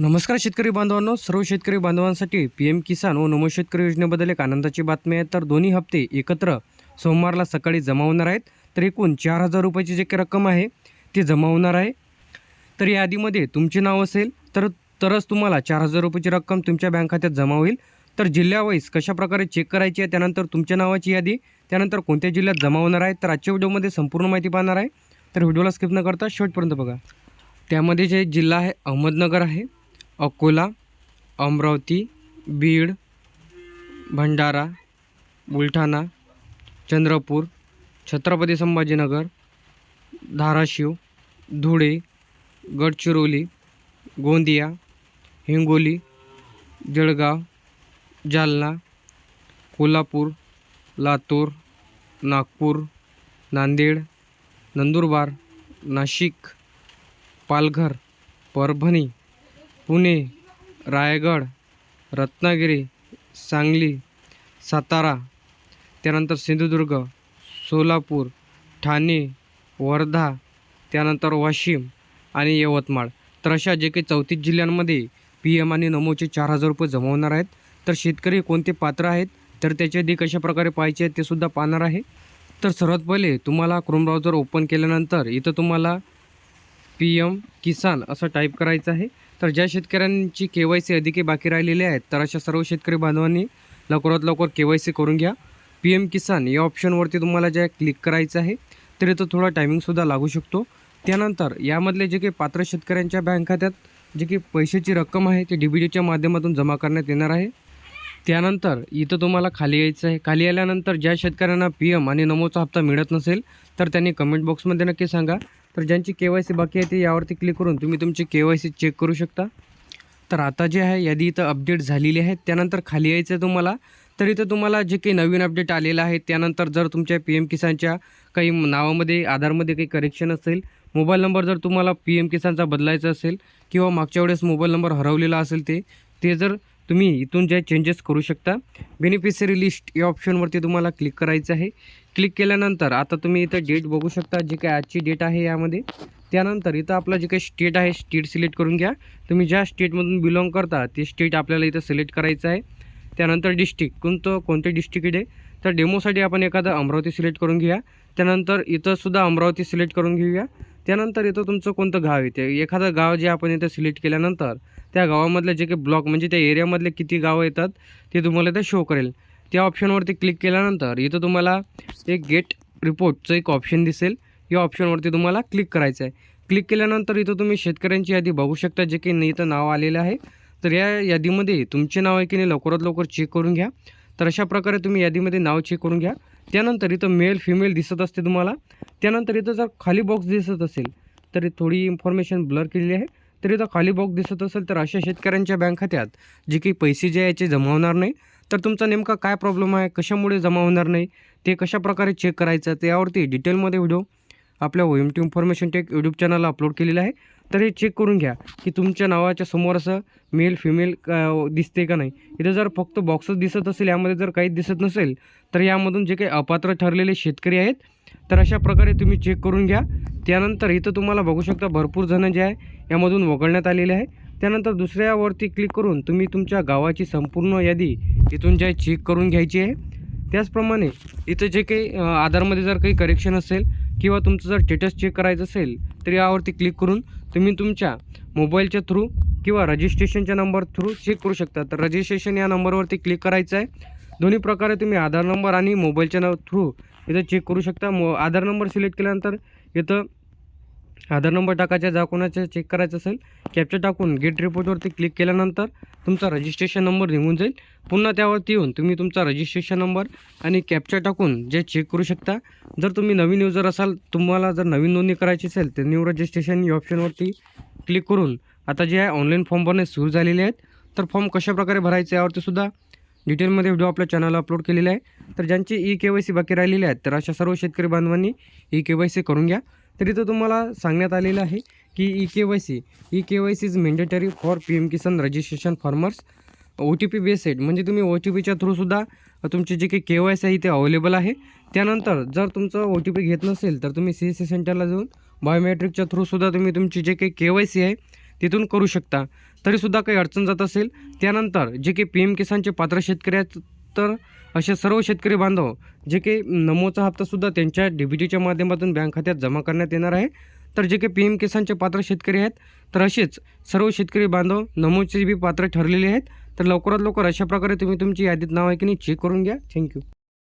नमस्कार शेतकरी बांधवांनो. सर्व शेतकरी बांधवांसाठी पी एम किसान व नमो शेतकरी योजनेबद्दल एक आनंदाची बातमी आहे. तर दोन्ही हप्ते एकत्र सोमवारला सकाळी जमा होणार आहेत. तर एकूण चार हजार रुपयाची जे काही रक्कम आहे ती जमा होणार आहे. तर या यादीमध्ये तुमचे नाव असेल तर तरच तुम्हाला चार हजार रुपयाची रक्कम तुमच्या बँक खात्यात जमा होईल. तर जिल्ह्यावाईज कशाप्रकारे चेक करायची आहे त्यानंतर तुमच्या नावाची यादी त्यानंतर कोणत्या जिल्ह्यात जमा होणार आहे तर आजच्या व्हिडिओमध्ये संपूर्ण माहिती पाहणार आहे. तर व्हिडिओला स्किप न करता शेवटपर्यंत बघा. त्यामध्ये जे जिल्हा आहे अहमदनगर आहे. अकोला अमरावती बीड भंडारा बुलढाणा चंद्रपूर छत्रपती संभाजीनगर धाराशिव धुळे गडचिरोली गोंदिया हिंगोली जळगाव जालना कोल्हापूर लातूर नागपूर नांदेड नंदुरबार नाशिक पालघर परभणी. पुणे रायगड रत्नागिरी सांगली सातारा त्यानंतर सिंधुदुर्ग सोलापूर ठाणे वर्धा त्यानंतर वाशिम आणि यवतमाळ. तर अशा जे काही चौतीस जिल्ह्यांमध्ये पी एम आणि नमोचे चार हजार रुपये जमा होणार आहेत. तर शेतकरी कोणते पात्र आहेत? तर त्याचे आधी कशा प्रकारे पाहायचे आहेत ते सुद्धा पाहणार आहे. तर सर्वात पहिले तुम्हाला क्रोम ब्राउझर ओपन केल्यानंतर इथं तुम्हाला पी एम किसान असं टाईप करायचं आहे. तर ज्या शेतकऱ्यांची के वाय सी अधिके बाकी राहिलेली आहेत तर अशा सर्व शेतकरी बांधवांनी लवकरात लवकर के वाय सी करून घ्या. पी एम किसान या ऑप्शनवरती तुम्हाला ज्या क्लिक करायचं आहे. तर इथं थोडा टायमिंगसुद्धा लागू शकतो. त्यानंतर यामधले जे काही पात्र शेतकऱ्यांच्या बँक खात्यात जे काही पैशाची रक्कम आहे ती डी बी डीच्या माध्यमातून जमा करण्यात येणार आहे. त्यानंतर इथं तुम्हाला खाली यायचं आहे. खाली आल्यानंतर ज्या शेतकऱ्यांना पी एम आणि नमोचा हप्ता मिळत नसेल तर त्यांनी कमेंट बॉक्समध्ये नक्की सांगा. तर ज्यांची के वाय सी बाकी आहे ते यावरती क्लिक करून तुम्ही तुमची के वाय सी चेक करू शकता. तर आता जे आहे यादी इथं अपडेट झालेली आहे. त्यानंतर खाली यायचं आहे तुम्हाला. तर इथं तुम्हाला जे काही नवीन अपडेट आलेलं आहे त्यानंतर जर तुमच्या पी एम किसानच्या काही नावामध्ये आधारमध्ये काही करेक्शन असेल मोबाईल नंबर जर तुम्हाला पी एम किसानचा बदलायचा असेल किंवा मागच्या वेळेस मोबाईल नंबर हरवलेला असेल ते ते जर तुम्ही इथून जे चेंजेस करू शकता. बेनिफिशरी लिस्ट या ऑप्शनवरती तुम्हाला क्लिक करायचं आहे. क्लिक केल्यानंतर आता तुम्ही इथं डेट बघू शकता जी काय आजची डेट आहे यामध्ये. त्यानंतर इथं आपलं जे काही स्टेट आहे स्टेट सिलेक्ट करून घ्या. तुम्ही ज्या स्टेटमधून बिलॉंग करता ते स्टेट आपल्याला इथं सिलेक्ट करायचं आहे. त्यानंतर डिस्ट्रिक्ट कोणतं कोणते डिस्ट्रिक्ट आहे तर डेमोसाठी आपण एखादं अमरावती सिलेक्ट करून घेऊया. त्यानंतर इथंसुद्धा अमरावती सिलेक्ट करून घेऊया. त्यानंतर इथं तुमचं कोणतं गाव येते एखादं गाव जे आपण इथं सिलेक्ट केल्यानंतर त्या गावामधलं जे काही ब्लॉक म्हणजे त्या एरियामधले किती गावं येतात ते तुम्हाला इथं शो करेल. त्या ऑप्शनवरती क्लिक केल्यानंतर इथं तुम्हाला एक गेट रिपोर्टचं एक ऑप्शन दिसेल. या ऑप्शनवरती तुम्हाला क्लिक करायचं आहे. क्लिक केल्यानंतर इथं तुम्ही शेतकऱ्यांची यादी बघू शकता जे काही इथं नाव आलेलं आहे. तर या यादीमध्ये तुमचे नाव आहे की नाही लवकरात लवकर चेक करून घ्या. तर अशा प्रकारे तुम्ही यादीमध्ये नाव चेक करून घ्या. त्यानंतर इथं मेल फिमेल दिसत असते तुम्हाला. त्यानंतर इथं जर खाली बॉक्स दिसत असेल तर थोडी इन्फॉर्मेशन ब्लर केलेली आहे. तर इथं खाली बॉक्स दिसत असेल तर अशा शेतकऱ्यांच्या बँक खात्यात जे काही पैसे जे आहे याचे जमा होणार नाही. तर तुमचा नेमका काय प्रॉब्लेम आहे? कशामुळे जमा होणार नाही? ते कशाप्रकारे चेक करायचं? त्यावरती डिटेलमध्ये व्हिडिओ आपल्या O M T information tech YouTube चॅनलला अपलोड केलेलं आहे. तर हे चेक करून घ्या की तुमच्या नावाच्या समोर असं मेल फिमेल दिसते का नाही. इथं जर फक्त बॉक्सच दिसत असेल यामध्ये जर काहीच दिसत नसेल तर यामधून जे काही अपात्र ठरलेले शेतकरी आहेत तर अशा प्रकारे तुम्ही चेक करून घ्या. त्यानंतर इथं तुम्हाला बघू शकता भरपूर जणं जे आहे यामधून वगळण्यात आलेले आहे. त्यानंतर दुसऱ्यावरती क्लिक करून तुम्ही तुमच्या गावाची संपूर्ण यादी इथून जे चेक करून घ्यायची आहे. त्याचप्रमाणे इथं जे काही आधारमध्ये जर काही करेक्शन असेल किंवा तुमचं जर स्टेटस चेक करायचं असेल तर यावरती क्लिक करून तुम्ही तुमच्या मोबाईलच्या थ्रू किंवा रजिस्ट्रेशनच्या नंबर थ्रू चेक करू शकता. तर रजिस्ट्रेशन या नंबरवरती क्लिक करायचं आहे. दोन्ही प्रकारे तुम्ही आधार नंबर आणि मोबाईलच्या न थ्रू इथं चेक करू शकता. मो आधार नंबर सिलेक्ट केल्यानंतर इथं आधार नंबर टाकायचा जा कोणाचं चेक करायचं असेल कॅप्चर टाकून गेट रिपोर्टवरती क्लिक केल्यानंतर तुमचा रजिस्ट्रेशन नंबर निघून जाईल. पुन्हा त्यावरती येऊन तुम्ही तुमचा रजिस्ट्रेशन नंबर आणि कॅप्चर टाकून जे चेक करू शकता. जर तुम्ही नवीन युजर असाल तुम्हाला जर नवीन नोंदणी करायची असेल तर न्यू रजिस्ट्रेशन या ऑप्शनवरती क्लिक करून आता जे आहे ऑनलाईन फॉर्म भरणे सुरू झालेले आहेत. तर फॉर्म कशाप्रकारे भरायचे यावरती सुद्धा डिटेलमध्ये व्हिडिओ आपल्या चॅनलला अपलोड केलेला आहे. तर ज्यांची ई के वाय सी बाकी राहिलेली आहेत तर अशा सर्व शेतकरी बांधवांनी ई के वाय सी करून घ्या. तर इथं तुम्हाला सांगण्यात आलेलं आहे की E K Y C E K Y C is mandatory for P M Kisan registration farmers O T P based म्हणजे तुम्ही ओ टी पीच्या थ्रूसुद्धा तुमचे जे काही के वाय सी आहे ते अवेलेबल आहे. त्यानंतर जर तुमचं ओ टी पी घेत नसेल तर तुम्ही सी एस सी सेंटरला जाऊन बायोमेट्रिकच्या थ्रूसुद्धा तुम्ही तुमची जे काही के वाय सी आहे तिथून करू शकता. तरीसुद्धा काही अडचण जात असेल. त्यानंतर जे काही पी एम किसानचे पात्र शेतकरी आहेत तर असे सर्व शेतकरी बांधव जे काही नमोचा हप्तासुद्धा त्यांच्या डी बी टीच्या माध्यमातून बँक खात्यात जमा करण्यात येणार आहे. तर जे काही पी एम किसानचे पात्र शेतकरी आहेत तर असेच सर्व शेतकरी बांधव नमोचे बी पात्र ठरलेले आहेत. तर लवकरात लवकर अशा प्रकारे तुम्ही तुमची यादीत नाव आहे की नाही चेक करून घ्या. थँक्यू